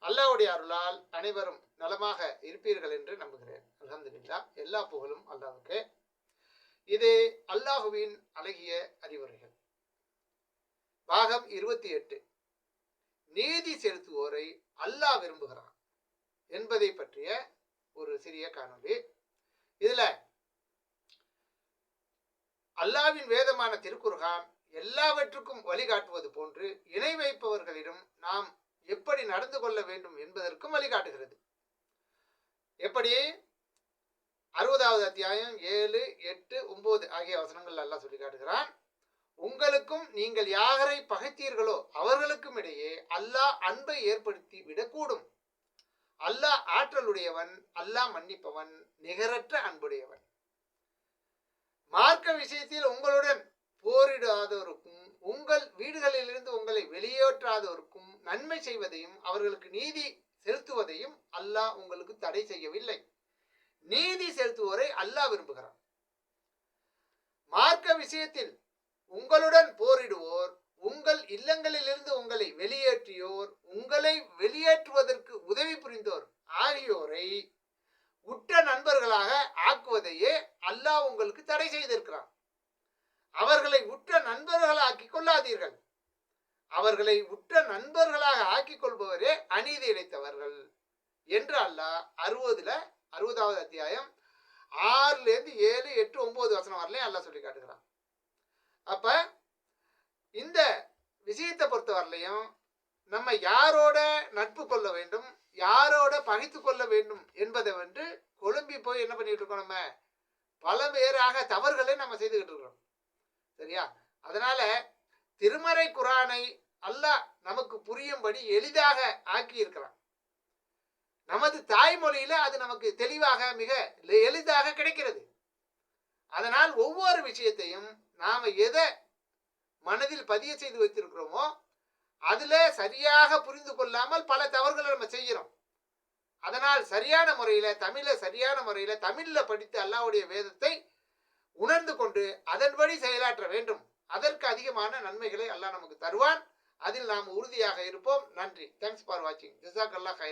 அல்லாவுடைய அருளால் அனைவரும் நலமாக இருப்பீர்கள் என்று நம்புகிறேன். அலமதுல்லா எல்லா புகழும் அல்லாவுக்கு. இது அல்லாஹுவின் அழகிய அறிவுரைகள். பாகம் இருபத்தி எட்டு. நீதி செலுத்துவோரை அல்லாஹ் விரும்புகிறான் என்பதை பற்றிய ஒரு சிறிய காணொளி. இதுல அல்லாவின் வேதமான திருக்குர்கான் எல்லாவற்றுக்கும் வழிகாட்டுவது போன்று இணை வைப்பவர்களிடம் நாம் எப்படி நடந்து கொள்ள வேண்டும் என்பதற்கும் வழிகாட்டுகிறது. எப்படி? அறுபதாவது அத்தியாயம் ஏழு எட்டு ஒன்பது ஆகிய வசனங்கள் நல்லா சொல்லி காட்டுகிறான். உங்களுக்கும் நீங்கள் யாரை பகைத்தீர்களோ அவர்களுக்கும் இடையே அல்லாஹ் அன்பை ஏற்படுத்தி விடக்கூடும். அல்லாஹ் ஆற்றலுடையவன் அல்லாஹ் மன்னிப்பவன் நிகரற்ற அன்புடையவன். மார்க்க விஷயத்தில் உங்களுடன் போரிடாதவருக்கும் உங்கள் வீடுகளிலிருந்து உங்களை வெளியேற்றாதவருக்கும் நன்மை செய்வதையும் அவர்களுக்கு நீதி செலுத்துவதையும் அல்லாஹ் உங்களுக்கு தடை செய்யவில்லை. நீதி செலுத்துவோரை அல்லாஹ் விரும்புகிறான். மார்க்க விஷயத்தில் உங்களுடன் போரிடுவோர் உங்கள் இல்லங்களிலிருந்து உங்களை வெளியேற்றியோர் உங்களை வெளியேற்றுவதற்கு உதவி புரிந்தோர் ஆகியோரை உற்ற நண்பர்களாக ஆக்குவதையே அல்லாஹ் உங்களுக்கு தடை செய்திருக்கிறான். அவர்களை உற்ற நண்பர்களாக்கி கொள்ளாதீர்கள். அவர்களை உற்ற நண்பர்களாக ஆக்கிக் கொள்பவரே அநீதி இழைத்தவர்கள் என்று அல்லாஹ் அறுபதுல அறுபதாவது அத்தியாயம் ஆறுல இருந்து ஏழு எட்டு ஒன்பது வசனம் வரலையும் அல்லாஹ் சொல்லி காட்டுகிறான். அப்ப இந்த விஷயத்தை பொறுத்த வரலையும் நம்ம யாரோட நட்பு கொள்ள வேண்டும் யாரோட பகைத்து கொள்ள வேண்டும் என்பதை வந்து கொழும்பி போய் என்ன பண்ணிட்டு இருக்கோம் நம்ம? பல பேராக தவறுகளை நம்ம செய்துகிட்டு இருக்கிறோம். சரியா? அதனால திருமறை குரானை அல்லாஹ் நமக்கு புரியும்படி எளிதாக ஆக்கி இருக்கிறான் நமது தாய்மொழியில அது நமக்கு தெளிவாக மிக எளிதாக கிடைக்கிறது. அதனால் ஒவ்வொரு விஷயத்தையும் நாம் எதை மனதில் பதிய செய்து வைத்திருக்கிறோமோ அதில் சரியாக புரிந்து கொள்ளாமல் பல தவறுகளை நம்ம செய்கிறோம். அதனால் சரியான முறையில் தமிழை சரியான முறையில் தமிழில் படித்து அல்லாவுடைய வேதத்தை உணர்ந்து கொண்டு அதன்படி செயலாற்ற வேண்டும். அதற்கு அதிகமான நன்மைகளை அல்லாஹ் நமக்கு தருவான். அதில் நாம் உறுதியாக இருப்போம். நன்றி. தேங்க்ஸ் ஃபார் வாட்சிங் ஜிசாக் அல்லாஹ்